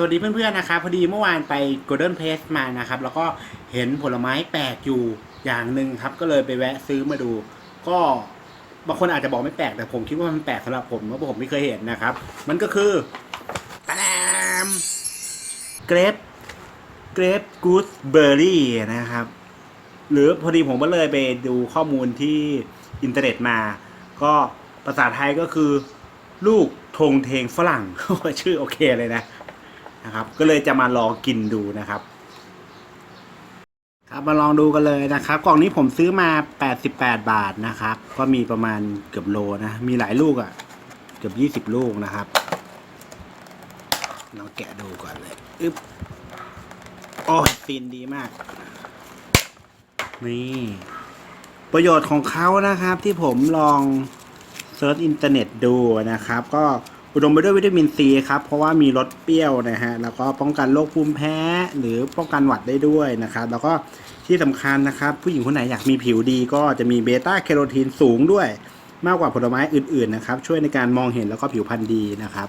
สวัสดีเพื่อนๆนะครับพอดีเมื่อวานไป Golden Place มานะครับ แล้วก็เห็นผลไม้แปลกอยู่อย่างหนึ่งครับ ก็เลยไปแวะซื้อมาดู ก็บางคนอาจจะบอกไม่แปลกแต่ผมคิดว่ามันแปลกสำหรับผมเพราะผมไม่เคยเห็นนะครับ มันก็คือตะแลมเกรปเกรปกูสเบอร์รี่นะครับ หรือพอดีผมก็เลยไปดูข้อมูลที่อินเทอร์เน็ตมา ก็ภาษาไทยก็คือ ลูกธงเทงฝรั่งชื่อโอเคเลยนะ นะครับ ก็เลยจะมาลองกินดูนะครับ ครับมาลองดูกันเลยนะครับ กล่องนี้ผมซื้อมา 88 บาทนะครับ ก็มีประมาณเกือบโลนะ มีหลายลูกอะ่ะ เกือบ20 ลูกนะครับ เราแกะดูก่อนเลยอึ๊บโอ้ยซีนดีมาก นี่ ประโยชน์ของเขานะครับที่ผมลองเซิร์ชอินเทอร์เน็ตดูนะครับ ก็ อุดมไปด้วยวิตามินซีครับ เพราะว่ามีรสเปรี้ยวนะฮะ แล้วก็ป้องกันโรคภูมิแพ้ หรือป้องกันหวัดได้ด้วยนะครับ แล้วก็ที่สำคัญนะครับ ผู้หญิงคนไหนอยากมีผิวดีก็จะมีเบต้าแคโรทีนสูงด้วย มากกว่าผลไม้อื่นๆนะครับ ช่วยในการมองเห็นแล้วก็ผิวพรรณดีนะครับ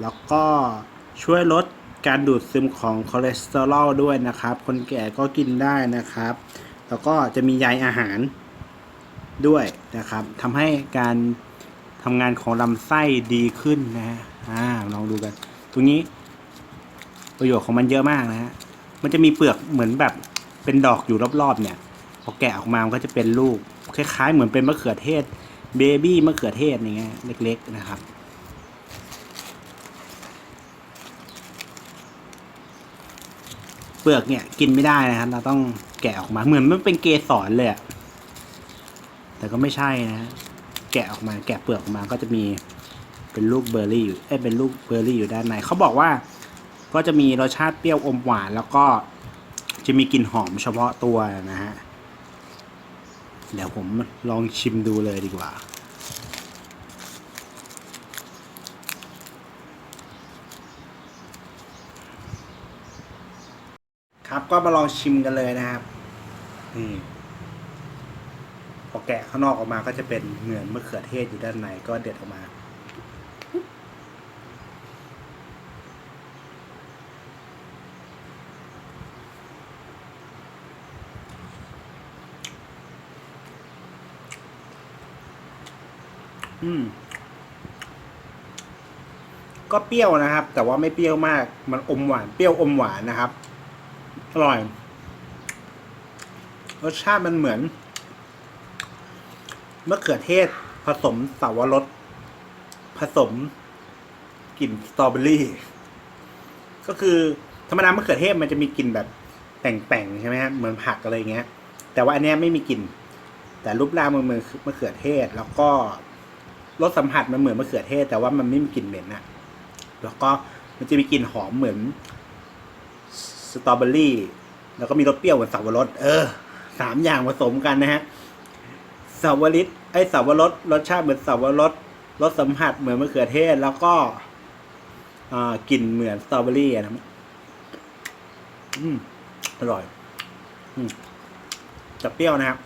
แล้วก็ช่วยลดการดูดซึมของคอเลสเตอรอลด้วยนะครับ คนแก่ก็กินได้นะครับ แล้วก็จะมีใยอาหาร ด้วยนะครับทำให้การทำงานของลำไส้ดีขึ้นนะฮะอ่าลองดูกัน ตรงนี้ ประโยชน์ของมันเยอะมากนะฮะมันจะมีเปลือกเหมือนแบบเป็นดอกอยู่รอบๆเนี่ยพอแกะออกมามันก็จะเป็นลูกคล้ายๆ เหมือนเป็นมะเขือเทศเบบี้มะเขือเทศอย่างเงี้ยเล็ก ๆนะครับเปลือกเนี่ยกินไม่ได้นะครับ เราต้องแกะออกมาเหมือนมันเป็นเกสรเลยอะ แต่ก็ไม่ใช่นะ แกะออกมาแกะเปลือกออกมาก็จะมีเป็นลูกเบอร์รี่อยู่เอ้เป็นลูกเบอร์รี่อยู่ด้านในเขาบอกว่าก็จะมีรสชาติเปรี้ยวอมหวานแล้วก็จะมีกลิ่นหอมเฉพาะตัวนะฮะเดี๋ยวผมลองชิมดูเลยดีกว่า ครับก็มาลองชิมกันเลยนะครับนี่ อแกะข้างนอกออกมาก็จะเป็นเหมือนมะเขือเทศอยู่ด้านในก็เด็ดออกมา อืม ก็เปรี้ยวนะครับ แต่ว่าไม่เปรี้ยวมาก มันอมหวาน เปรี้ยวอมหวานนะครับ อร่อย รสชาติมันเหมือน มะเขือเทศ ผสมสาวรสผสมกลิ่นสตรอเบอรี่ ก็คือธรรมดามะเขือเทศมันจะมีกลิ่นแบบแต่งๆใช่ไหมฮะเหมือนผักอะไรเงี้ย แต่ว่าอันเนี้ยไม่มีกลิ่น แต่รูปร่างมันเหมือนมะเขือเทศ แล้วก็รสสัมผัสมันเหมือนมะเขือเทศ แต่ว่ามันไม่มีกลิ่นเหม็นนะแล้วก็มันจะมีกลิ่นหอมเหมือนสตรอเบอรี่ แล้วก็มีรสเปรี้ยวเหมือนสับปะรด เออ สามอย่างผสมกันนะฮะ สับปะรดไอสับปะรดรสชาติเหมือนสับปะรดรสสัมผัสเหมือนมะเขือเทศ แล้วก็กลิ่นเหมือนสตรอเบอรี่อะนะอืมอร่อย อืมจะเปรี้ยวนะครับ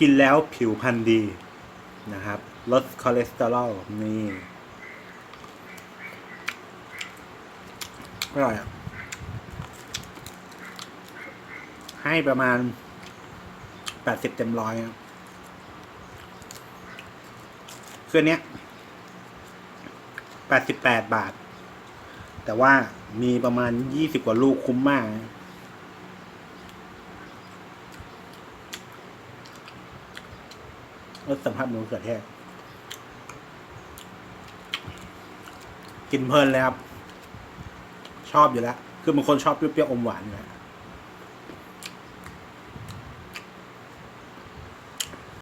กินแล้วผิวพรรณดีนะครับ ลดคอเลสเตอรอลนี่อร่อยอะให้ประมาณ แปดสิบเต็มร้อยอะคืออนเนี้ยแปดสิบแปดบาท แต่ว่ามีประมาณยี่สิบกว่าลูกคุ้มมาก รสสัมผัสเหมือนมะเขือเทศกินเพลินเลยครับ ชอบอยู่แล้ว คือบางคนชอบเปรี้ยวๆอมหวานอยู่แล้ว